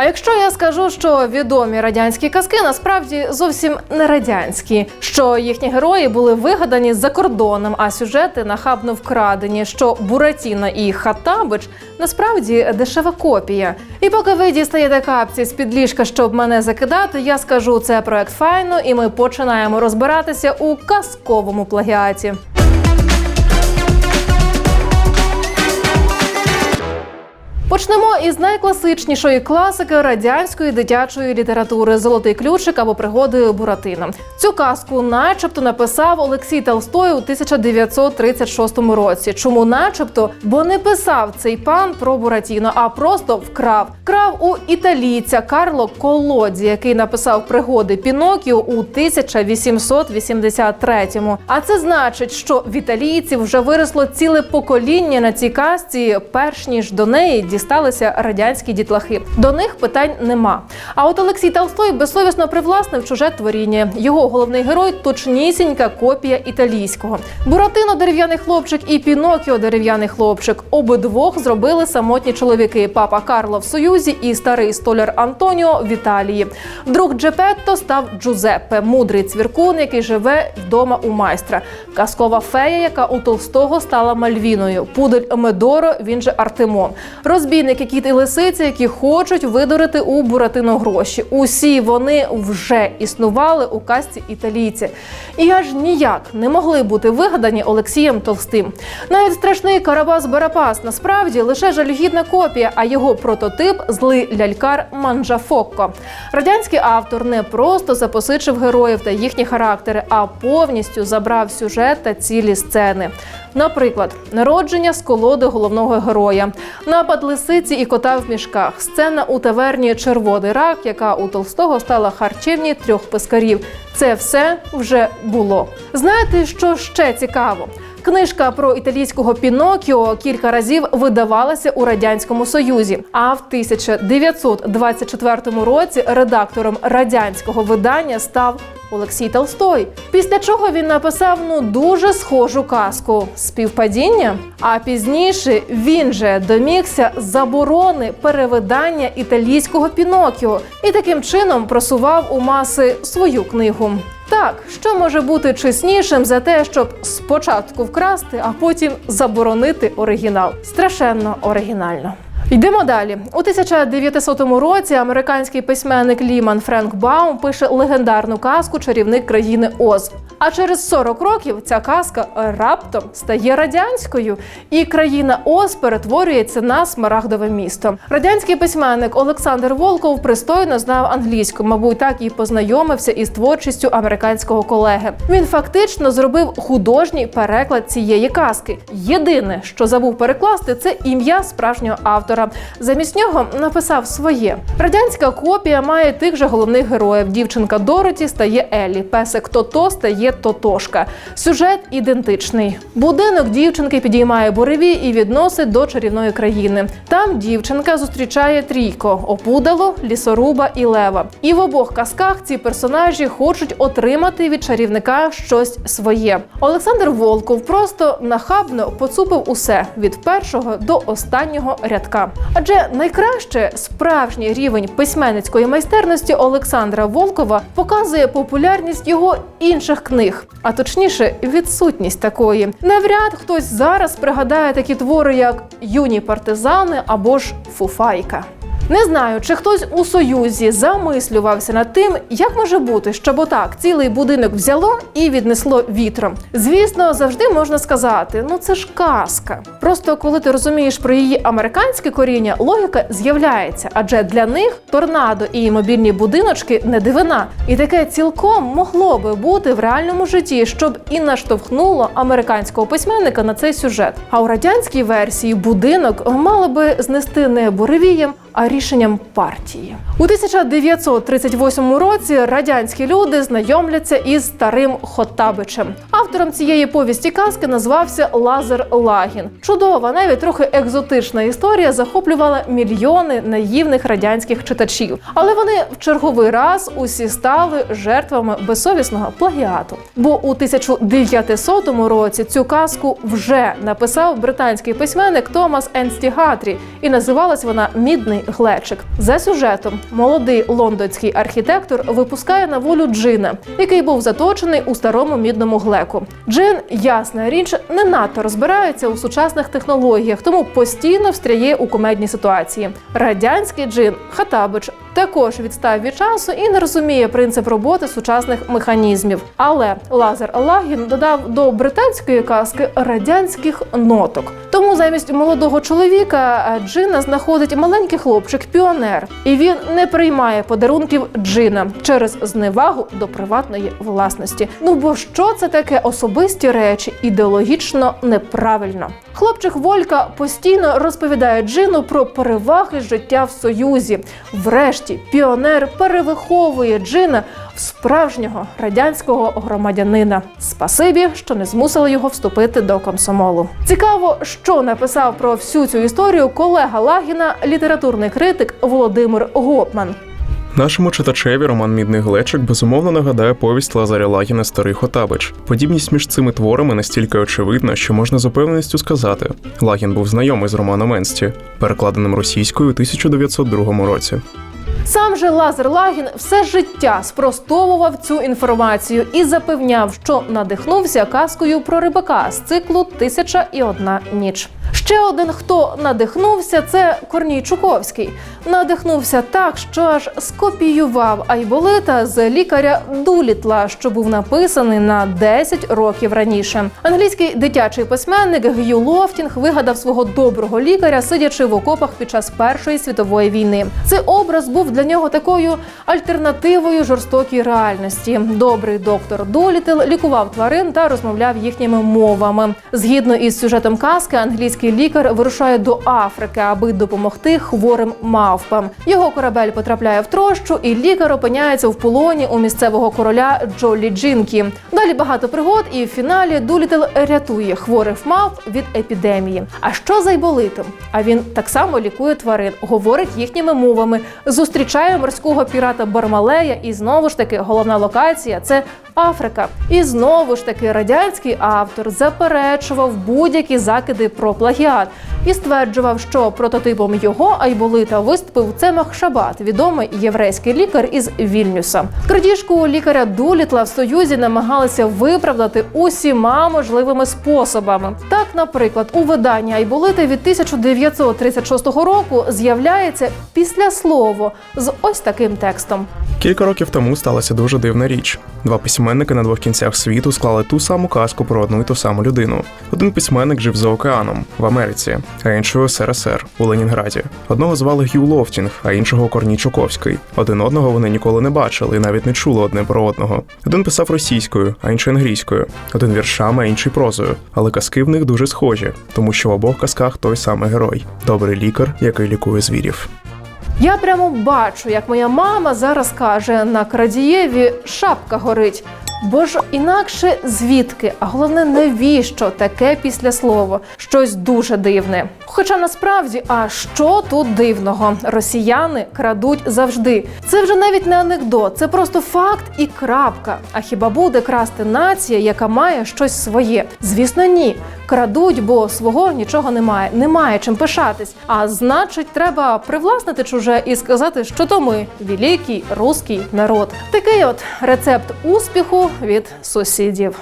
А якщо я скажу, що відомі радянські казки насправді зовсім не радянські, що їхні герої були вигадані за кордоном, а сюжети нахабно вкрадені, що Буратіно і Хаттабич насправді дешева копія. І поки ви дістаєте капці з під ліжка, щоб мене закидати, я скажу це проект файно, і ми починаємо розбиратися у казковому плагіаті. Почнемо із найкласичнішої класики радянської дитячої літератури Золотий ключик або пригоди Буратино. Цю казку, начебто, написав Олексій Толстой у 1936 році. Чому, начебто, бо не писав цей пан про Буратіно, а просто вкрав. Крав у італійця Карло Колодзі, який написав пригоди Пінокіо у 1883-му. А це значить, що в італійців вже виросло ціле покоління на цій казці, перш ніж до неї дісталися радянські дітлахи. До них питань нема. А от Олексій Толстой безсовісно привласнив чуже творіння. Його головний герой точнісінька копія італійського. Буратино дерев'яний хлопчик і Пінокіо дерев'яний хлопчик. Обидвох зробили самотні чоловіки. Папа Карло в Союзі і старий столяр Антоніо в Італії. Друг Джепетто став Джузеппе, мудрий цвіркун, який живе вдома у майстра. Казкова фея, яка у Толстого стала Мальвіною. Пудель Медоро, він же Артемон. Розбійники кіт і лисиця, які хочуть видурити у Буратино гроші. Усі вони вже існували у казці італійці. І аж ніяк не могли бути вигадані Олексієм Толстим. Навіть страшний Карабас Барабас насправді лише жалюгідна копія, а його прототип злий лялькар Манджафокко. Радянський автор не просто запосичив героїв та їхні характери, а повністю забрав сюжет та цілі сцени. Наприклад, народження з колоди головного героя, напад лисиці і кота в мішках, сцена у таверні Червоний рак, яка у Толстого стала харчівні трьох пескарів. Це все вже було. Знаєте, що ще цікаво? Книжка про італійського Пінокіо кілька разів видавалася у радянському союзі. А в 1924 році редактором радянського видання став Олексій Толстой. Після чого він написав ну дуже схожу казку співпадіння. А пізніше він же домігся заборони перевидання італійського Пінокіо і таким чином просував у маси свою книгу. Так, що може бути чеснішим за те, щоб спочатку вкрасти, а потім заборонити оригінал? Страшенно оригінально. Йдемо далі. У 1900 році американський письменник Ліман Френк Баум пише легендарну казку Чарівник країни Оз. А через 40 років ця казка раптом стає радянською, і країна Оз перетворюється на смарагдове місто. Радянський письменник Олександр Волков пристойно знав англійську, мабуть, так і познайомився із творчістю американського колеги. Він фактично зробив художній переклад цієї казки. Єдине, що забув перекласти, це ім'я справжнього автора. Замість нього написав своє. Радянська копія має тих же головних героїв. Дівчинка Дороті стає Еллі, песик Тото стає Тотошка. Сюжет ідентичний. Будинок дівчинки підіймає буревій і відносить до чарівної країни. Там дівчинка зустрічає трійко опудало, лісоруба і лева. І в обох казках ці персонажі хочуть отримати від чарівника щось своє. Олександр Волков просто нахабно поцупив усе від першого до останнього рядка. Адже найкраще справжній рівень письменницької майстерності Олександра Волкова показує популярність його інших книг, а точніше, відсутність такої. Навряд хтось зараз пригадає такі твори, як Юні партизани або ж Фуфайка. Не знаю, чи хтось у союзі замислювався над тим, як може бути, щоб отак цілий будинок взяло і віднесло вітром. Звісно, завжди можна сказати: ну це ж казка. Просто коли ти розумієш про її американське коріння, логіка з'являється, адже для них торнадо і мобільні будиночки не дивина. І таке цілком могло би бути в реальному житті, щоб і наштовхнуло американського письменника на цей сюжет. А у радянській версії будинок мали би знести не буревієм, а рішенням партії. У 1938 році радянські люди знайомляться із старим Хотабичем. Автором цієї повісті казки назвався Лазар Лагін. Чудова, навіть трохи екзотична історія захоплювала мільйони наївних радянських читачів. Але вони в черговий раз усі стали жертвами безсовісного плагіату. Бо у 1900 році цю казку вже написав британський письменник Томас Енстігатрі, і називалась вона Мідний глечик. За сюжетом молодий лондонський архітектор випускає на волю джина, який був заточений у старому мідному глеку. Джин, ясна річ, не надто розбирається у сучасних технологіях, тому постійно встряє у комедні ситуації. Радянський джин Хатабич також відстав від часу і не розуміє принцип роботи сучасних механізмів. Але Лазар Лагін додав до британської казки радянських ноток. Тому замість молодого чоловіка Джина знаходить маленький хлопчик піонер, і він не приймає подарунків Джина через зневагу до приватної власності. Ну бо що це таке особисті речі ідеологічно неправильно? Хлопчик Волька постійно розповідає Джину про переваги життя в союзі. Врешті піонер перевиховує Джина в справжнього радянського громадянина. Спасибі, що не змусили його вступити до комсомолу. Цікаво, що написав про всю цю історію колега Лагіна, літературний критик Володимир Гопман. Нашому читачеві роман Мідний глечик безумовно нагадає повість Лазаря Лагіна Старий Хотабич. Подібність між цими творами настільки очевидна, що можна з упевненістю сказати: Лагін був знайомий з романом Енсті, перекладеним російською у 1902 році. Сам же Лазар Лагін все життя спростовував цю інформацію і запевняв, що надихнувся казкою про рибака з циклу Тисяча і одна ніч. Ще один, хто надихнувся, це Корній Чуковський. Надихнувся так, що аж скопіював Айболита з лікаря Дулітла, що був написаний на 10 років раніше. Англійський дитячий письменник Г'ю Лофтінг вигадав свого доброго лікаря, сидячи в окопах під час Першої світової війни. Цей образ був для нього такою альтернативою жорстокій реальності. Добрий доктор Долітл лікував тварин та розмовляв їхніми мовами. Згідно із сюжетом казки, англійський лікар вирушає до Африки, аби допомогти хворим мавпам. Його корабель потрапляє в трощу, і лікар опиняється в полоні у місцевого короля Джолі Джинкі. Далі багато пригод, і в фіналі Дулітл рятує хворих мавп від епідемії. А що з айболитом? А він так само лікує тварин, говорить їхніми мовами, зустрічає морського пірата Бармалея, і знову ж таки головна локація це Африка. І знову ж таки радянський автор заперечував будь-які закиди про плагіат і стверджував, що прототипом його айболита виступив Цемах Шабат, відомий єврейський лікар із Вільнюса. Крадіжку лікаря Дулітла в Союзі намагалися виправдати усіма можливими способами. Так, наприклад, у виданні Айболити від 1936 року з'являється післяслово з ось таким текстом. Кілька років тому сталася дуже дивна річ. Два письменники на двох кінцях світу склали ту саму казку про одну і ту саму людину. Один письменник жив за океаном в Америці, а інший у СРСР у Ленінграді. Одного звали Гью Лофтінг, а іншого Корній Чуковський. Один одного вони ніколи не бачили і навіть не чули одне про одного. Один писав російською, а інший англійською. Один віршами, а інший прозою. Але казки в них дуже схожі, тому що в обох казках той самий герой добрий лікар, який лікує звірів. Я прямо бачу, як моя мама зараз каже: на крадієві шапка горить. Бо ж інакше звідки, а головне, навіщо таке післяслово? Щось дуже дивне. Хоча насправді, а що тут дивного? Росіяни крадуть завжди. Це вже навіть не анекдот, це просто факт і крапка. А хіба буде красти нація, яка має щось своє? Звісно, ні. Крадуть, бо свого нічого немає, немає чим пишатись. А значить, треба привласнити чуже і сказати, що то ми великий русський народ. Такий от рецепт успіху від сусідів.